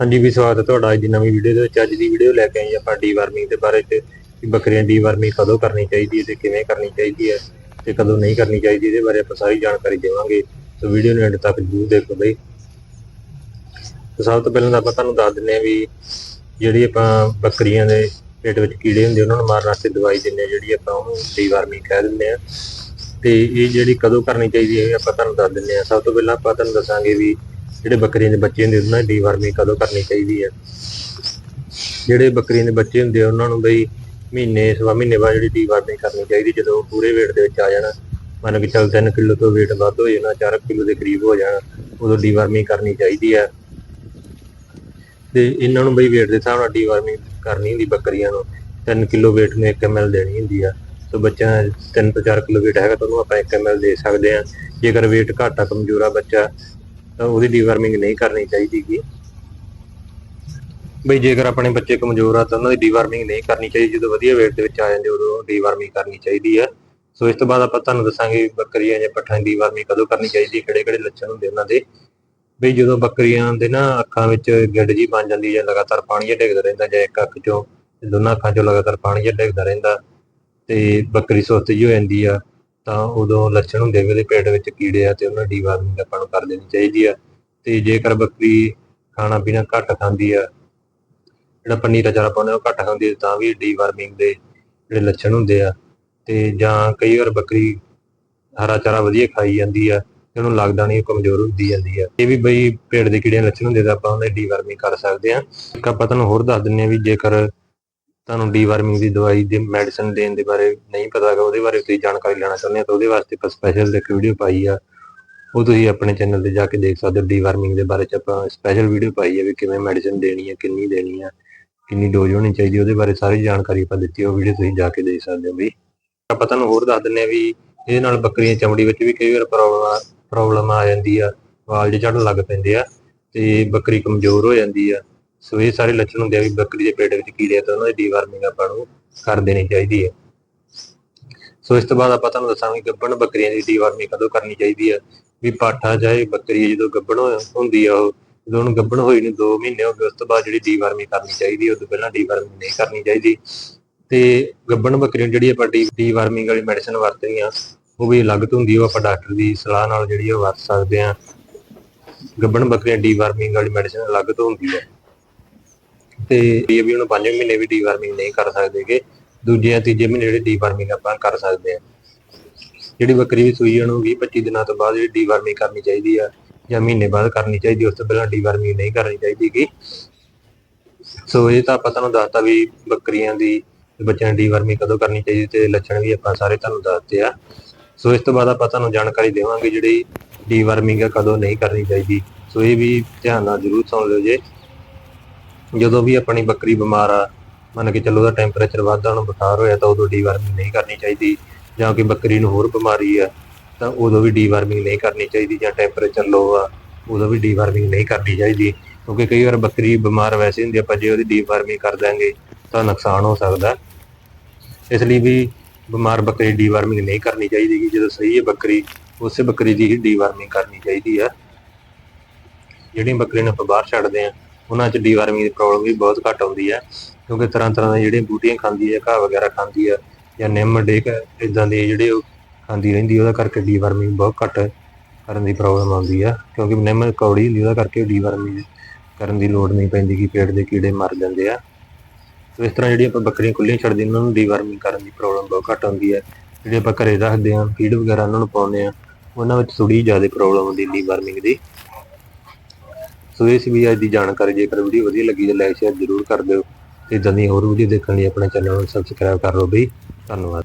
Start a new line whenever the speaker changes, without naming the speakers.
ਹਾਂਜੀ, ਵੀ ਸਵਾਗਤ ਹੈ ਤੁਹਾਡਾ ਅੱਜ ਦੀ ਨਵੀਂ ਵੀਡੀਓ ਦੇ ਵਿੱਚ। ਅੱਜ ਦੀ ਵੀਡੀਓ ਲੈ ਕੇ ਆਏ ਆਪਾਂ ਡੀਵਾਰਮਿੰਗ ਦੇ ਬਾਰੇ ਚ ਕਿ ਬੱਕਰੀਆਂ ਡੀਵਾਰਮਿੰਗ ਕਦੋਂ ਕਰਨੀ ਚਾਹੀਦੀ ਹੈ ਤੇ ਕਿਵੇਂ ਕਰਨੀ ਚਾਹੀਦੀ ਹੈ ਤੇ ਕਦੋਂ ਨਹੀਂ ਕਰਨੀ ਚਾਹੀਦੀ, ਇਹਦੇ ਬਾਰੇ ਆਪਾਂ ਸਾਰੀ ਜਾਣਕਾਰੀ ਦੇਵਾਂਗੇ। ਸੋ ਵੀਡੀਓ ਨੂੰ ਐਂਡ ਤੱਕ ਜ਼ਰੂਰ ਦੇਖੋ ਬਈ। ਸਭ ਤੋਂ ਪਹਿਲਾਂ ਤਾਂ ਆਪਾਂ ਤੁਹਾਨੂੰ ਦੱਸ ਦਿੰਨੇ ਆ ਵੀ ਜਿਹੜੀ ਆਪਾਂ ਬੱਕਰੀਆਂ ਦੇ ਪੇਟ ਵਿੱਚ ਕੀੜੇ ਹੁੰਦੇ ਉਹਨਾਂ ਨੂੰ ਮਾਰਨ ਵਾਸਤੇ ਦਵਾਈ ਦਿੰਨੇ ਆ ਜਿਹੜੀ ਆਪਾਂ ਉਹਨੂੰ ਡੀਵਾਰਮਿੰਗ ਕਹਿ ਦਿੰਦੇ ਆ ਤੇ ਇਹ ਜਿਹੜੀ ਕਦੋਂ ਕਰਨੀ ਚਾਹੀਦੀ ਹੈ, ਇਹ ਆਪਾਂ ਤੁਹਾਨੂੰ ਦੱਸ ਦਿੰਨੇ ਆ ਸਭ ਤੋਂ ਪਹਿਲਾਂ ਆਪਾਂ ਤੁਹਾਨੂੰ ਦੱਸਾਂਗੇ ਵੀ ਜਿਹੜੇ ਬੱਕਰੀਆਂ ਦੇ ਬੱਚੇ ਹੁੰਦੇ ਉਹਨਾਂ ਦੀ ਡੀਵਾਰਮਿੰਗ ਕਦੋਂ ਕਰਨੀ ਚਾਹੀਦੀ ਹੈ ਜਿਹੜੇ ਬੱਕਰੀਆਂ ਦੇ ਬੱਚੇ ਹੁੰਦੇ ਆ, ਉਹਨਾਂ ਨੂੰ ਬਈ ਮਹੀਨੇ, ਸਵਾ ਮਹੀਨੇ ਬਾਅਦ ਜਿਹੜੀ ਡੀਵਾਰਮਿੰਗ ਕਰਨੀ ਚਾਹੀਦੀ, ਜਦੋਂ ਉਹ ਪੂਰੇ weight ਦੇ ਵਿੱਚ ਆ ਜਾਣਾ। ਮੰਨ ਕੇ ਚੱਲ 3 ਕਿਲੋ ਤੋਂ weight ਵੱਧ ਹੋ ਜਾਣਾ 4 ਕਿਲੋ ਦੇ ਕਰੀਬ ਹੋ ਜਾਣਾ, ਉਦੋਂ ਡੀਵਾਰਮਿੰਗ ਕਰਨੀ ਚਾਹੀਦੀ ਹੈ ਤੇ ਇਹਨਾਂ ਨੂੰ ਬਈ weight ਦੇ ਹਿਸਾਬ ਨਾਲ ਡੀਵਾਰਮਿੰਗ ਕਰਨੀ ਹੁੰਦੀ ਬੱਕਰੀਆਂ ਨੂੰ। 3 ਕਿਲੋ weight ਨੂੰ 1 ml ਦੇਣੀ ਹੁੰਦੀ ਆ। ਸੋ ਬੱਚਾ 3 ਤੋਂ 4 ਕਿਲੋ weight ਹੈਗਾ, ਤਾਂ ਉਹਨੂੰ ਆਪਾਂ 1 ml ਦੇ ਸਕਦੇ ਆ। ਜੇਕਰ weight ਘੱਟ ਆ, ਕਮਜ਼ੋਰ ਆ ਬੱਚਾ ਤਾਂ ਉਹਦੀ ਡੀਵਾਰਮਿੰਗ ਨਹੀਂ ਕਰਨੀ ਚਾਹੀਦੀ ਗੀ। ਬਈ ਜੇਕਰ ਆਪਣੇ ਬੱਚੇ ਕਮਜ਼ੋਰ ਆ ਤਾਂ ਉਹਨਾਂ ਦੀ ਡੀਵਾਰਮਿੰਗ ਨਹੀਂ ਕਰਨੀ ਚਾਹੀਦੀ। ਜਦੋਂ ਵਧੀਆ weight ਦੇ ਵਿੱਚ ਆ ਜਾਂਦੇ ਉਦੋਂ ਡੀਵਾਰਮਿੰਗ ਕਰਨੀ ਚਾਹੀਦੀ ਆ। ਸੋ ਇਸ ਤੋਂ ਬਾਅਦ ਆਪਾਂ ਤੁਹਾਨੂੰ ਦੱਸਾਂਗੇ ਬੱਕਰੀਆਂ ਜਾਂ ਪੱਠਾਂ ਦੀ ਡੀਵਾਰਮਿੰਗ ਕਦੋਂ ਕਰਨੀ ਚਾਹੀਦੀ ਕਿਹੜੇ ਕਿਹੜੇ ਲੱਛਣ ਹੁੰਦੇ ਉਹਨਾਂ ਦੇ। ਬਈ ਜਦੋਂ ਬੱਕਰੀਆਂ ਦੇ ਨਾ ਅੱਖਾਂ ਵਿੱਚ ਗਿੱਡ ਜੀ ਬਣ ਜਾਂਦੀ ਹੈ ਲਗਾਤਾਰ ਪਾਣੀ ਜਿਹਾ ਡਿੱਗਦਾ ਰਹਿੰਦਾ ਜਾਂ ਇੱਕ ਅੱਖ ਚੋਂ ਦੋਨਾਂ ਅੱਖਾਂ ਚੋਂ ਲਗਾਤਾਰ ਪਾਣੀ ਜਿਹਾ ਡਿੱਗਦਾ ਰਹਿੰਦਾ, ਤੇ ਬੱਕਰੀ ਸੁਸਤ ਜਿਹੀ ਹੋ ਜਾਂਦੀ ਆ। ਤਾਂ ਉਦੋਂ ਲੱਛਣ ਹੁੰਦੇ ਵੀ ਉਹਦੇ ਪੇਟ ਵਿੱਚ ਕੀੜੇ ਆ ਤੇ ਉਹਨਾਂ ਦੀ ਡੀਵਾਰਮਿੰਗ ਆਪਾਂ ਨੂੰ ਕਰ ਦੇਣੀ ਚਾਹੀਦੀ ਆ। ਤੇ ਜੇਕਰ ਬੱਕਰੀ ਖਾਣਾ ਪੀਣਾ ਘੱਟ ਖਾਂਦੀ ਆ, ਜਿਹੜਾ ਪਨੀਰ ਚਾਰਾ ਪਾਉਂਦੇ ਉਹ ਘੱਟ ਖਾਂਦੀ ਤਾਂ ਵੀ ਡੀਵਾਰਮਿੰਗ ਦੇ ਜਿਹੜੇ ਲੱਛਣ ਹੁੰਦੇ ਆ ਤੇ ਜਾਂ ਕਈ ਵਾਰ ਬੱਕਰੀ ਹਰਾ ਚਾਰਾ ਵਧੀਆ ਖਾਈ ਜਾਂਦੀ ਆ ਤੇ ਉਹਨੂੰ ਲੱਗਦਾ ਨਹੀਂ ਉਹ ਕਮਜ਼ੋਰ ਹੁੰਦੀ ਜਾਂਦੀ ਆ। ਇਹ ਵੀ ਬਈ ਪੇਟ ਦੇ ਕੀੜਿਆਂ ਲੱਛਣ ਹੁੰਦੇ ਤਾਂ ਆਪਾਂ ਉਹਦੇ ਡੀਵਾਰਮਿੰਗ ਕਰ ਸਕਦੇ ਆ। ਇੱਕ ਆਪਾਂ ਤੁਹਾਨੂੰ ਹੋਰ ਦੱਸ ਦਿੰਨੇ ਆ ਵੀ ਜੇਕਰ ਤੁਹਾਨੂੰ ਡੀਵਾਰਮਿੰਗ ਦੀ ਦਵਾਈ ਦੇ ਮੈਡੀਸਨ ਦੇਣ ਦੇ ਬਾਰੇ ਨਹੀਂ ਪਤਾ ਹੈਗਾ, ਉਹਦੇ ਬਾਰੇ ਤੁਸੀਂ ਜਾਣਕਾਰੀ ਲੈਣਾ ਚਾਹੁੰਦੇ ਹੋ ਤਾਂ ਉਹਦੇ ਵਾਸਤੇ ਆਪਾਂ ਸਪੈਸ਼ਲ ਇੱਕ ਵੀਡੀਓ ਪਾਈ ਆ। ਉਹ ਤੁਸੀਂ ਆਪਣੇ ਚੈਨਲ ਤੇ ਜਾ ਕੇ ਦੇਖ ਸਕਦੇ ਹੋ ਡੀਵਾਰਮਿੰਗ ਦੇ ਬਾਰੇ ਚ ਆਪਾਂ ਸਪੈਸ਼ਲ ਵੀਡੀਓ ਪਾਈ ਹੈ ਵੀ ਕਿਵੇਂ ਮੈਡੀਸਨ ਦੇਣੀ ਹੈ ਕਿੰਨੀ ਦੇਣੀ ਹੈ ਕਿੰਨੀ ਡੋਜ਼ ਹੋਣੀ ਚਾਹੀਦੀ ਉਹਦੇ ਬਾਰੇ ਸਾਰੀ ਜਾਣਕਾਰੀ ਆਪਾਂ ਦਿੱਤੀ ਉਹ ਵੀਡੀਓ ਤੁਸੀਂ ਜਾ ਕੇ ਦੇਖ ਸਕਦੇ ਹੋ ਵੀ। ਆਪਾਂ ਤੁਹਾਨੂੰ ਹੋਰ ਦੱਸ ਦਿੰਨੇ ਆ ਵੀ ਇਹਦੇ ਨਾਲ ਬੱਕਰੀਆਂ ਦੀ ਚਮੜੀ ਵਿੱਚ ਵੀ ਕਈ ਵਾਰ ਪ੍ਰੋਬਲਮ ਪ੍ਰੋਬਲਮ ਆ ਜਾਂਦੀ ਆ, ਵਾਲ ਜੇ ਝੜਨ ਲੱਗ ਪੈਂਦੇ ਆ ਤੇ ਬੱਕਰੀ ਕਮਜ਼ੋਰ ਹੋ ਜਾਂਦੀ ਆ। ਸੋ ਇਹ ਸਾਰੇ ਲੱਛਣ ਹੁੰਦੇ ਆ ਵੀ ਬੱਕਰੀ ਦੇ ਪੇਟ ਵਿੱਚ ਕੀੜੇ ਆ ਤਾਂ ਉਹਨਾਂ ਦੀ ਡੀਵਾਰਮਿੰਗ ਆਪਾਂ ਨੂੰ ਕਰ ਦੇਣੀ ਚਾਹੀਦੀ ਹੈ। ਸੋ ਇਸ ਤੋਂ ਬਾਅਦ ਆਪਾਂ ਤੁਹਾਨੂੰ ਦੱਸਾਂਗੇ ਗੱਭਣ ਬੱਕਰੀਆਂ ਦੀ ਡੀਵਾਰਮਿੰਗ ਕਦੋਂ ਕਰਨੀ ਚਾਹੀਦੀ ਹੈ। ਵੀ ਪਾਠਾ ਚਾਹੇ ਬੱਕਰੀ ਹੈ, ਜਦੋਂ ਗੱਭਣ ਹੋ- ਹੁੰਦੀ ਆ ਉਹ ਜਦੋਂ ਉਹਨੂੰ ਗੱਭਣ ਹੋਈ ਨੂੰ 2 ਮਹੀਨੇ ਹੋ ਗਏ ਉਸ ਤੋਂ ਬਾਅਦ ਜਿਹੜੀ ਡੀਵਾਰਮਿੰਗ ਕਰਨੀ ਚਾਹੀਦੀ ਹੈ, ਤੋਂ ਪਹਿਲਾਂ ਡੀਵਾਰਮਿੰਗ ਨਹੀਂ ਕਰਨੀ ਚਾਹੀਦੀ। ਤੇ ਗੱਭਣ ਬੱਕਰੀ ਨੂੰ ਜਿਹੜੀ ਆਪਾਂ ਡੀਵਾਰਮਿੰਗ ਵਾਲੀ ਮੈਡੀਸਨ ਵਰਤਣੀ ਆ ਉਹ ਵੀ ਅਲੱਗ ਤੋਂ ਹੁੰਦੀ ਉਹ ਆਪਾਂ ਡਾਕਟਰ ਦੀ ਸਲਾਹ ਨਾਲ ਜਿਹੜੀ ਉਹ ਵਰਤ ਸਕਦੇ ਆ। ਗੱਭਣ ਬੱਕਰੀਆਂ ਡੀਵਾਰਮਿੰਗ ਵਾਲੀ ਮੈਡੀਸਨ ਅਲੱਗ ਤੋਂ ਹੁੰਦੀ ਹੈ ਤੇ ਇਹ ਵੀ ਉਹਨੂੰ 5 ਮਹੀਨੇ ਵੀ ਡੀਵਾਰਮਿੰਗ ਨਹੀਂ ਕਰ ਸਕਦੇਗੇ ਦੂਜੇ ਜਾਂ ਤੀਜੇ ਮਹੀਨੇ ਜਿਹੜੀ ਡੀਵਾਰਮਿੰਗ ਆਪਾਂ ਕਰ ਸਕਦੇ ਆ। ਜਿਹੜੀ ਬੱਕਰੀ ਵੀ ਸੂਈ ਨੂੰ 20 25 ਦਿਨਾਂ ਤੋਂ ਬਾਅਦ ਜਿਹੜੀ ਡੀਵਾਰਮਿੰਗ ਕਰਨੀ ਚਾਹੀਦੀ ਆ, ਜਾਂ ਮਹੀਨੇ ਬਾਅਦ ਕਰਨੀ ਚਾਹੀਦੀ, ਉਸ ਤੋਂ ਪਹਿਲਾਂ ਡੀਵਾਰਮਿੰਗ ਨਹੀਂ ਕਰਨੀ ਚਾਹੀਦੀ ਗੀ। ਸੋ ਇਹ ਤਾਂ ਆਪਾਂ ਤੁਹਾਨੂੰ ਦੱਸਤਾ ਵੀ ਬੱਕਰੀਆਂ ਦੀ ਤੇ ਬੱਚਿਆਂ ਦੀ ਡੀਵਾਰਮਿੰਗ ਕਦੋਂ ਕਰਨੀ ਚਾਹੀਦੀ ਤੇ ਲੱਛਣ ਵੀ ਆਪਾਂ ਸਾਰੇ ਤੁਹਾਨੂੰ ਦੱਸਦੇ ਆ। ਸੋ ਇਸ ਤੋਂ ਬਾਅਦ ਆਪਾਂ ਤੁਹਾਨੂੰ ਜਾਣਕਾਰੀ ਦੇਵਾਂਗੇ ਜਿਹੜੀ ਡੀਵਾਰਮਿੰਗ ਹੈ ਕਦੋਂ ਨਹੀਂ ਕਰਨੀ ਚਾਹੀਦੀ। ਸੋ ਇਹ ਵੀ ਧਿਆਨ ਨਾਲ ਜ਼ਰੂਰ ਸੁਣ ਲਿਓ ਜੇ। ਜਦੋਂ ਵੀ ਆਪਣੀ ਬੱਕਰੀ ਬਿਮਾਰ ਆ, ਮੰਨ ਕੇ ਚੱਲੋ ਉਹਦਾ ਟੈਂਪਰੇਚਰ ਵੱਧਦਾ, ਉਹਨੂੰ ਬੁਖਾਰ ਹੋਇਆ ਤਾਂ ਉਦੋਂ ਡੀਵਾਰਮਿੰਗ ਨਹੀਂ ਕਰਨੀ ਚਾਹੀਦੀ, ਜਾਂ ਕਿ ਬੱਕਰੀ ਨੂੰ ਹੋਰ ਬਿਮਾਰੀ ਆ, ਤਾਂ ਉਦੋਂ ਵੀ ਡੀਵਾਰਮਿੰਗ ਨਹੀਂ ਕਰਨੀ ਚਾਹੀਦੀ, ਜਾਂ ਟੈਂਪਰੇਚਰ ਲੋ ਆ, ਉਦੋਂ ਵੀ ਡੀਵਾਰਮਿੰਗ ਨਹੀਂ ਕਰਨੀ ਚਾਹੀਦੀ, ਕਿਉਂਕਿ ਕਈ ਵਾਰ ਬੱਕਰੀ ਬਿਮਾਰ ਵੈਸੇ ਹੁੰਦੀ ਆਪਾਂ ਜੇ ਉਹਦੀ ਡੀਵਾਰਮਿੰਗ ਕਰ ਦਾਂਗੇ ਤਾਂ ਨੁਕਸਾਨ ਹੋ ਸਕਦਾ। ਇਸ ਲਈ ਵੀ ਬਿਮਾਰ ਬੱਕਰੀ ਡੀਵਾਰਮਿੰਗ ਨਹੀਂ ਕਰਨੀ ਚਾਹੀਦੀ ਕਿ ਜਦੋਂ ਸਹੀ ਹੈ ਬੱਕਰੀ, ਉਸੇ ਬੱਕਰੀ ਦੀ ਹੀ ਡੀਵਾਰਮਿੰਗ ਕਰਨੀ ਚਾਹੀਦੀ ਆ। ਜਿਹੜੀ ਬੱਕਰੀ ਨੂੰ ਆਪਾਂ ਬਾਹਰ ਛੱਡਦੇ ਆ ਉਹਨਾਂ 'ਚ ਡੀਵਾਰਮਿੰਗ ਦੀ ਪ੍ਰੋਬਲਮ ਵੀ ਬਹੁਤ ਘੱਟ ਆਉਂਦੀ ਹੈ ਕਿਉਂਕਿ ਤਰ੍ਹਾਂ ਤਰ੍ਹਾਂ ਦੀਆਂ ਜਿਹੜੀਆਂ ਬੂਟੀਆਂ ਖਾਂਦੀ ਹੈ ਘਾਹ ਵਗੈਰਾ ਖਾਂਦੀ ਆ ਜਾਂ ਨਿੰਮ ਡੇਕ ਇਦਾਂ ਦੇ ਜਿਹੜੇ ਉਹ ਖਾਂਦੀ ਰਹਿੰਦੀ, ਉਹਦਾ ਕਰਕੇ ਡੀਵਾਰਮਿੰਗ ਬਹੁਤ ਘੱਟ ਕਰਨ ਦੀ ਪ੍ਰੋਬਲਮ ਆਉਂਦੀ ਆ, ਕਿਉਂਕਿ ਨਿੰਮ ਕੌੜੀ ਹੁੰਦੀ, ਉਹਦਾ ਕਰਕੇ ਡੀਵਾਰਮਿੰਗ ਕਰਨ ਦੀ ਲੋੜ ਨਹੀਂ ਪੈਂਦੀ ਕਿ ਪੇਟ ਦੇ ਕੀੜੇ ਮਰ ਜਾਂਦੇ ਆ। ਸੋ ਇਸ ਤਰ੍ਹਾਂ ਜਿਹੜੀ ਆਪਾਂ ਬੱਕਰੀਆਂ ਖੁੱਲੀਆਂ ਛੱਡਦੇ ਉਹਨਾਂ ਨੂੰ ਡੀਵਾਰਮਿੰਗ ਕਰਨ ਦੀ ਪ੍ਰੋਬਲਮ ਬਹੁਤ ਘੱਟ ਆਉਂਦੀ ਹੈ ਜਿਹੜੇ ਆਪਾਂ ਘਰੇ ਰੱਖਦੇ ਆ ਫੀਡ ਵਗੈਰਾ ਉਹਨਾਂ ਨੂੰ ਪਾਉਂਦੇ ਆ ਉਹਨਾਂ ਵਿੱਚ ਥੋੜੀ ਜ਼ਿਆਦਾ ਪ੍ਰੋਬਲਮ ਆਉਂਦੀ ਡੀਵਾਰਮਿੰਗ ਦੀ। ਸੋ ਇਹ ਸੀ ਵੀ ਅੱਜ ਦੀ ਜਾਣਕਾਰੀ। ਜੇਕਰ ਵੀਡੀਓ ਵਧੀਆ ਲੱਗੀ ਤਾਂ ਲਾਈਕ ਸ਼ੇਅਰ ਜ਼ਰੂਰ ਕਰ ਦਿਓ। ਤੇ ਇਦਾਂ ਦੀ ਹੋਰ ਵੀਡੀਓ ਦੇਖਣ ਲਈ ਆਪਣੇ ਚੈਨਲ ਨੂੰ ਸਬਸਕ੍ਰਾਈਬ ਕਰ ਲਓ ਬਈ। ਧੰਨਵਾਦ।